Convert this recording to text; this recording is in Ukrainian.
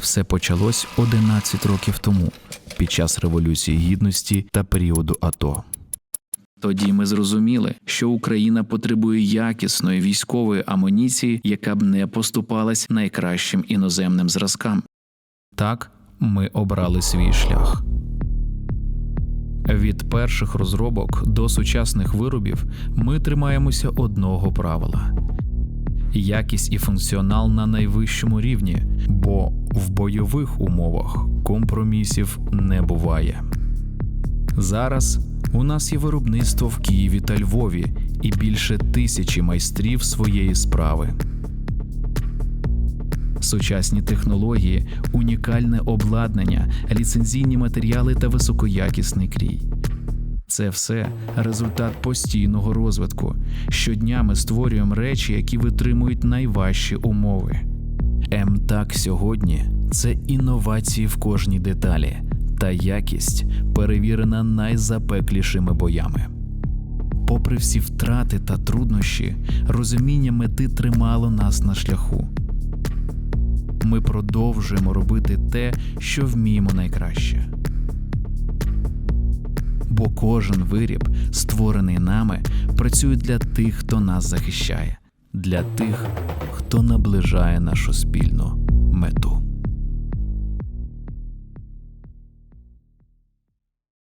Все почалось 11 років тому, під час Революції Гідності та періоду АТО. Тоді ми зрозуміли, що Україна потребує якісної військової амуніції, яка б не поступалась найкращим іноземним зразкам. Так, ми обрали свій шлях. Від перших розробок до сучасних виробів ми тримаємося одного правила: якість і функціонал на найвищому рівні, бо в бойових умовах компромісів не буває. Зараз у нас є виробництво в Києві та Львові і більше тисячі майстрів своєї справи. Сучасні технології, унікальне обладнання, ліцензійні матеріали та високоякісний крій. Це все результат постійного розвитку. Щодня ми створюємо речі, які витримують найважчі умови. МТАК сьогодні це інновації в кожній деталі та якість, перевірена найзапеклішими боями. Попри всі втрати та труднощі, розуміння мети тримало нас на шляху. Ми продовжуємо робити те, що вміємо найкраще. Бо кожен виріб, створений нами, працює для тих, хто нас захищає, для тих, хто наближає нашу спільну мету.